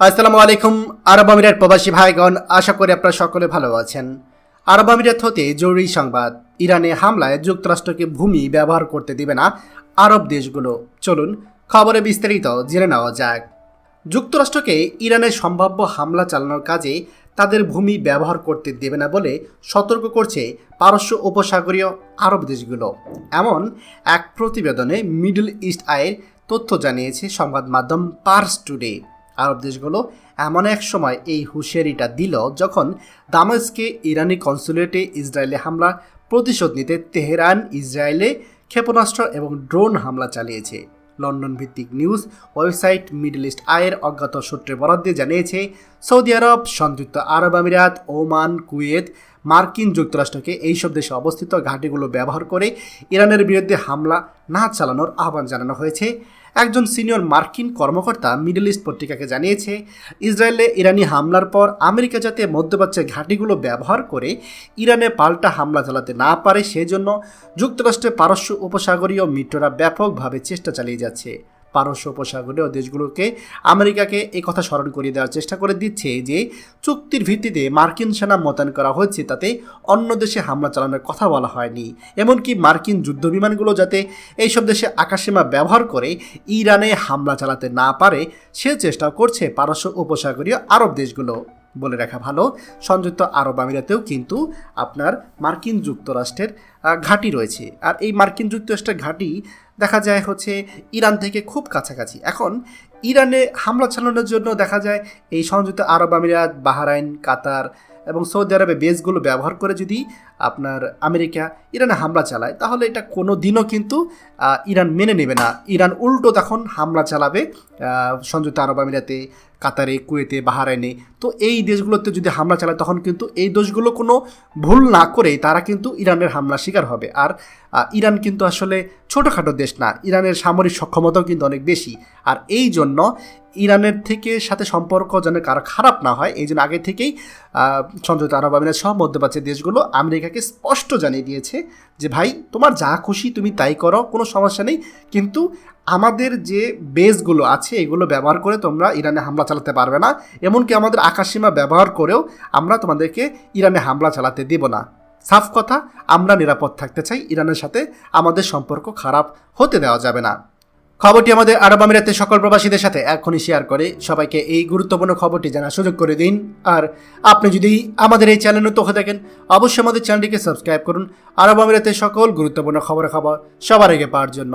আসসালামু আলাইকুম, আরব আমিরাত প্রবাসী ভাইগণ, আশা করি আপনারা সকলে ভালো আছেন। আরব আমিরাত হতে জরুরি সংবাদ, ইরানে হামলায় যুক্তরাষ্ট্রকে ভূমি ব্যবহার করতে দিবে না আরব দেশগুলো। চলুন, খবরে বিস্তারিত জেনে নেওয়া যাক। যুক্তরাষ্ট্রকে ইরানের সম্ভাব্য হামলা চালানোর কাজে তাদের ভূমি ব্যবহার করতে দেবে না বলে সতর্ক করছে পারস্য উপসাগরীয় আরব দেশগুলো। এমন এক প্রতিবেদনে মিডল ইস্ট আয়ের তথ্য জানিয়েছে সংবাদ মাধ্যম পার্স টুডে। আরব দেশগুলো এমন এক সময় এই হুঁশিয়ারিটা দিল যখন দামেস্কে ইরানি কনসুলেটে ইসরায়েলে হামলা প্রতিশোধ নিতে তেহরান, ইসরায়েলে ক্ষেপণাস্ত্র এবং ড্রোন হামলা চালিয়েছে। লন্ডন ভিত্তিক নিউজ ওয়েবসাইট মিডল ইস্ট আয়ের অজ্ঞাত সূত্রে বরাদ দিয়ে জানিয়েছে, সৌদি আরব, সংযুক্ত আরব আমিরাত, ওমান, কুয়েত, মার্কিন যুক্তরাষ্ট্রকে এইসব দেশে অবস্থিত ঘাঁটিগুলো ব্যবহার করে ইরানের বিরুদ্ধে হামলা না চালানোর আহ্বান জানানো হয়েছে। একজন সিনিয়র মার্কিন কর্মকর্তা মিডল ইস্ট পত্রিকাকে জানিয়েছে, ইসরায়েলে ইরানি হামলার পর আমেরিকা যাতে মধ্যপ্রাচ্যের ঘাঁটিগুলো ব্যবহার করে ইরানে পাল্টা হামলা চালাতে না পারে, সেজন্য যুক্তরাষ্ট্রের পারস্য উপসাগরীয় মিত্ররা ব্যাপকভাবে চেষ্টা চালিয়ে যাচ্ছে। পারস্য উপসাগরীয় দেশগুলোকে আমেরিকাকে এই কথা স্মরণ করিয়ে দেওয়ার চেষ্টা করে দিচ্ছে যে চুক্তির ভিত্তিতে মার্কিন সেনা মোতায়েন করা হয়েছে তাতে অন্য দেশে হামলা চালানোর কথা বলা হয়নি। এমনকি মার্কিন যুদ্ধবিমানগুলো যাতে এইসব দেশে আকাশসীমা ব্যবহার করে ইরানে হামলা চালাতে না পারে, সে চেষ্টাও করছে পারস্য উপসাগরীয় আরব দেশগুলো। বলে রাখা ভালো, সংযুক্ত আরব আমিরাতেও কিন্তু আপনার মার্কিন যুক্তরাষ্ট্রের ঘাঁটি রয়েছে। আর এই মার্কিন যুক্তরাষ্ট্রের ঘাঁটি দেখা যায় হচ্ছে ইরান থেকে খুব কাছাকাছি। এখন ইরানে হামলা চালানোর জন্য দেখা যায় এই সংযুক্ত আরব আমিরাত, বাহারাইন, কাতার এবং সৌদি আরবে বেসগুলো ব্যবহার করে যদি আপনার আমেরিকা ইরানে হামলা চালায়, তাহলে এটা কোনো দিনও কিন্তু ইরান মেনে নেবে না। ইরান উল্টো তখন হামলা চালাবে সংযুক্ত আরব আমিরাতে। কাতারে, কুয়েতে, বাহারাইনে। তো এই দেশগুলোতে যদি হামলা চালায়, তখন কিন্তু এই দেশগুলো কোনো ভুল না করেই তারা কিন্তু ইরানের হামলা শিকার হবে। আর ইরান কিন্তু আসলে ছোটোখাটো দেশ না। ইরানের সামরিক সক্ষমতাও কিন্তু অনেক বেশি। আর এই জন্য ইরানের থেকে সাথে সম্পর্ক যেন কারও খারাপ না হয়, এই জন্য আগে থেকেই সংযুক্ত আরব আমিরাত সহ মধ্যপ্রাচ্যের দেশগুলো আমেরিকাকে স্পষ্ট জানিয়ে দিয়েছে যে, ভাই, তোমার যা খুশি তুমি তাই করো, কোনো সমস্যা নেই। কিন্তু আমাদের যে বেসগুলো আছে, এগুলো ব্যবহার করে তোমরা ইরানে হামলা চালাতে পারবে না। এমনকি আমাদের আকাশসীমা ব্যবহার করেও আমরা তোমাদেরকে ইরানে হামলা চালাতে দেব না। সাফ কথা, আমরা নিরাপদ থাকতে চাই, ইরানের সাথে আমাদের সম্পর্ক খারাপ হতে দেওয়া যাবে না। খবরটি আমাদের আরব আমিরাতের সকল প্রবাসীদের সাথে এখনই শেয়ার করে। সবাইকে এই গুরুত্বপূর্ণ খবরটি জানার সুযোগ করে দিন। আর আপনি যদি আমাদের এই চ্যানেল নতুন হয়ে থাকেন, অবশ্যই আমাদের চ্যানেলটিকে সাবস্ক্রাইব করুন। আরব আমিরাতের সকল গুরুত্বপূর্ণ খবরের খবর সবার আগে পাওয়ার জন্য।